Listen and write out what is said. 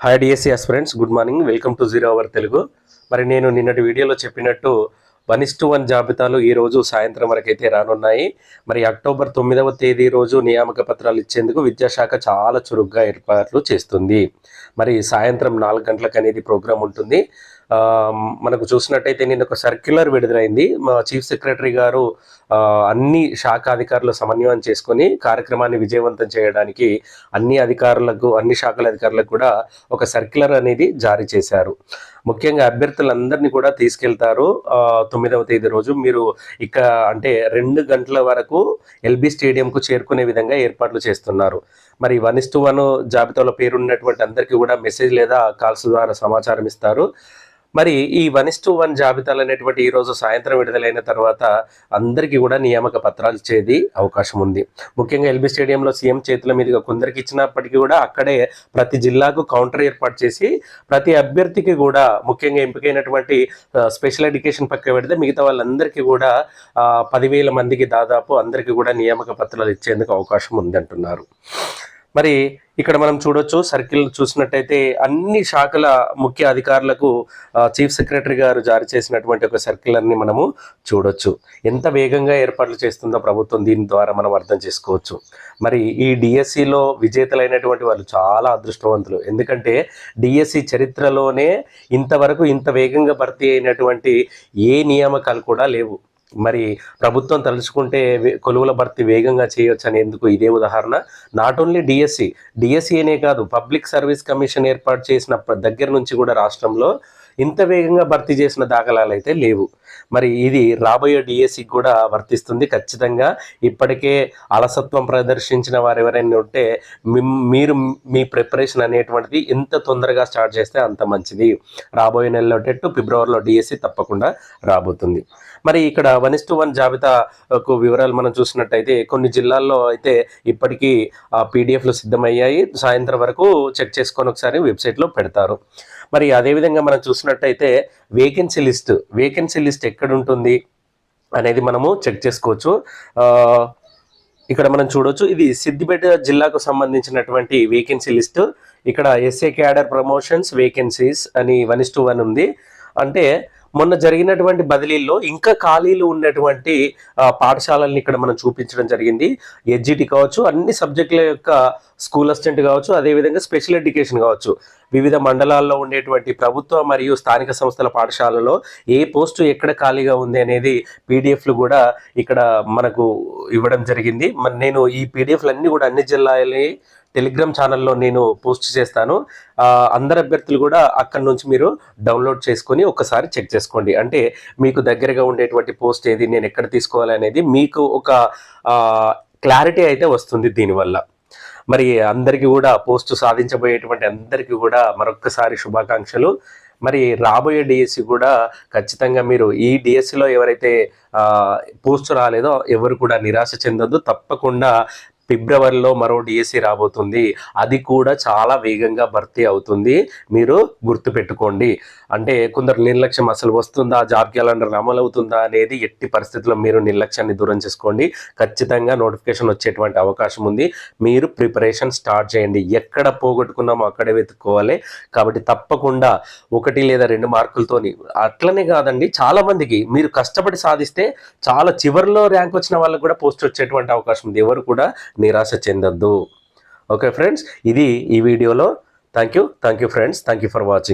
Hi DSC friends good morning welcome to zero hour Telugu మరి నేను నిన్నటి వీడియోలో చెప్పినట్టు వన్ ఇస్ టు వన్ జాబితాలు ఈ రోజు సాయంత్రం వరకైతే రానున్నాయి. మరి అక్టోబర్ తొమ్మిదవ తేదీ రోజు నియామక పత్రాలు ఇచ్చేందుకు విద్యాశాఖ చాలా చురుగ్గా ఏర్పాట్లు చేస్తుంది. మరి సాయంత్రం నాలుగు గంటలకు అనేది ప్రోగ్రాం ఉంటుంది. మనకు చూసినట్టయితే నేను ఒక సర్క్యులర్ విడుదలైంది. మా చీఫ్ సెక్రటరీ గారు అన్ని శాఖ అధికారులు సమన్వయం చేసుకొని కార్యక్రమాన్ని విజయవంతం చేయడానికి అన్ని అధికారులకు అన్ని శాఖల అధికారులకు కూడా ఒక సర్క్యులర్ అనేది జారీ చేశారు. ముఖ్యంగా అభ్యర్థులందరినీ కూడా తీసుకెళ్తారు. తొమ్మిదవ తేదీ రోజు మీరు ఇక అంటే రెండు గంటల వరకు ఎల్బీ స్టేడియంకు చేరుకునే విధంగా ఏర్పాట్లు చేస్తున్నారు. మరి వన్ ఇస్ టు వన్ జాబితాలో పేరున్నటువంటి అందరికీ కూడా మెసేజ్ లేదా కాల్స్ ద్వారా సమాచారం ఇస్తారు. మరి ఈ వన్ ఇస్ టు వన్ జాబితాలు అనేటువంటి ఈరోజు సాయంత్రం విడుదలైన తర్వాత అందరికీ కూడా నియామక పత్రాలు ఇచ్చేది అవకాశం ఉంది. ముఖ్యంగా ఎల్బీ స్టేడియంలో సీఎం చేతుల మీదుగా కొందరికి ఇచ్చినప్పటికీ కూడా అక్కడే ప్రతి జిల్లాకు కౌంటర్ ఏర్పాటు చేసి ప్రతి అభ్యర్థికి కూడా ముఖ్యంగా ఎంపికైనటువంటి స్పెషల్ ఎడ్యుకేషన్ పక్క పెడితే మిగతా వాళ్ళందరికీ కూడా పదివేల మందికి దాదాపు అందరికీ కూడా నియామక పత్రాలు ఇచ్చేందుకు అవకాశం ఉంది అంటున్నారు మరి ఇక్కడ మనం చూడొచ్చు సర్కిల్ చూసినట్టయితే అన్ని శాఖల ముఖ్య అధికారులకు చీఫ్ సెక్రటరీ గారు జారీ చేసినటువంటి ఒక సర్క్యులర్ని మనము చూడొచ్చు. ఎంత వేగంగా ఏర్పాట్లు చేస్తుందో ప్రభుత్వం దీని ద్వారా మనం అర్థం చేసుకోవచ్చు. మరి ఈ డిఎస్సిలో విజేతలైనటువంటి వాళ్ళు చాలా అదృష్టవంతులు. ఎందుకంటే డిఎస్సి చరిత్రలోనే ఇంతవరకు ఇంత వేగంగా భర్తీ అయినటువంటి ఏ నియామకాలు కూడా లేవు. మరి ప్రభుత్వం తలుచుకుంటే కొలువుల భర్తీ వేగంగా చేయొచ్చు అనేందుకు ఇదే ఉదాహరణ. నాట్ ఓన్లీ డిఎస్సి డిఎస్సి అనే కాదు పబ్లిక్ సర్వీస్ కమిషన్ ఏర్పాటు చేసిన దగ్గర నుంచి కూడా రాష్ట్రంలో ఇంత వేగంగా భర్తీ చేసిన దాఖలాలు అయితే లేవు. మరి ఇది రాబోయే డిఎస్సికి కూడా వర్తిస్తుంది. ఖచ్చితంగా ఇప్పటికే అలసత్వం ప్రదర్శించిన వారు ఎవరైనా ఉంటే మిమ్- మీరు మీ ప్రిపరేషన్ అనేటువంటిది ఎంత తొందరగా స్టార్ట్ చేస్తే అంత మంచిది. రాబోయే నెలలో టెట్టు ఫిబ్రవరిలో డిఎస్సి తప్పకుండా రాబోతుంది. మరి ఇక్కడ వన్ ఇస్ టు వన్ జాబితాకు వివరాలు మనం చూసినట్టయితే కొన్ని జిల్లాల్లో అయితే ఇప్పటికీ పీడిఎఫ్లు సిద్ధమయ్యాయి. సాయంత్రం వరకు చెక్ చేసుకొని ఒకసారి వెబ్సైట్లో పెడతారు. మరి అదేవిధంగా మనం చూసినట్టయితే వేకెన్సీ లిస్ట్ వేకెన్సీ లిస్ట్ ఎక్కడ ఉంటుంది అనేది మనము చెక్ చేసుకోవచ్చు. ఇక్కడ మనం చూడొచ్చు ఇది సిద్దిపేట జిల్లాకు సంబంధించినటువంటి వేకెన్సీ లిస్ట్ ఇక్కడ ఎస్ఏ క్యాడర్ ప్రమోషన్స్ వేకెన్సీస్ అని వన్ ఇస్ టు వన్ ఉంది. అంటే మొన్న జరిగినటువంటి బదిలీల్లో ఇంకా ఖాళీలు ఉన్నటువంటి పాఠశాలల్ని ఇక్కడ మనం చూపించడం జరిగింది. ఎడ్జిటి కావచ్చు అన్ని సబ్జెక్టుల యొక్క స్కూల్ అసిస్టెంట్ కావచ్చు అదేవిధంగా స్పెషల్ ఎడ్యుకేషన్ కావచ్చు. వివిధ మండలాల్లో ఉండేటువంటి ప్రభుత్వ మరియు స్థానిక సంస్థల పాఠశాలలో ఏ పోస్టు ఎక్కడ ఖాళీగా ఉంది అనేది పీడిఎఫ్లు కూడా ఇక్కడ మనకు ఇవ్వడం జరిగింది. నేను ఈ పీడిఎఫ్లు అన్ని కూడా అన్ని జిల్లాలని టెలిగ్రామ్ ఛానల్లో నేను పోస్ట్ చేస్తాను. అందరు అభ్యర్థులు కూడా అక్కడ నుంచి మీరు డౌన్లోడ్ చేసుకొని ఒకసారి చెక్ చేసుకోండి. అంటే మీకు దగ్గరగా ఉండేటువంటి పోస్ట్ ఏది నేను ఎక్కడ తీసుకోవాలి అనేది మీకు ఒక క్లారిటీ అయితే వస్తుంది దీనివల్ల. మరి అందరికీ కూడా పోస్ట్ సాధించబోయేటువంటి అందరికీ కూడా మరొక్కసారి శుభాకాంక్షలు. మరి రాబోయే డిఎస్సి కూడా ఖచ్చితంగా మీరు ఈ డిఎస్సిలో ఎవరైతే పోస్ట్ రాలేదో ఎవరు కూడా నిరాశ చెందొద్దు. తప్పకుండా ఫిబ్రవరిలో మరో డిఎస్సి రాబోతుంది. అది కూడా చాలా వేగంగా భర్తీ అవుతుంది. మీరు గుర్తుపెట్టుకోండి. అంటే కొందరు నిర్లక్ష్యం అసలు వస్తుందా జాబ్ క్యాలెండర్ అమలు అవుతుందా అనేది ఎట్టి పరిస్థితుల్లో మీరు నిర్లక్ష్యాన్ని దూరం చేసుకోండి. ఖచ్చితంగా నోటిఫికేషన్ వచ్చేటువంటి అవకాశం ఉంది. మీరు ప్రిపరేషన్ స్టార్ట్ చేయండి. ఎక్కడ పోగొట్టుకున్నామో అక్కడే వెతుక్కోవాలి. కాబట్టి తప్పకుండా ఒకటి లేదా రెండు మార్కులతోని అట్లనే కాదండి. చాలా మందికి మీరు కష్టపడి సాధిస్తే చాలా చివరిలో ర్యాంక్ వచ్చిన వాళ్ళకి కూడా పోస్ట్ వచ్చేటువంటి అవకాశం ఉంది. ఎవరు కూడా నిరాశ చెందొద్దు. ఓకే ఫ్రెండ్స్ ఇది ఈ వీడియోలో. Thank you thank you friends thank you for watching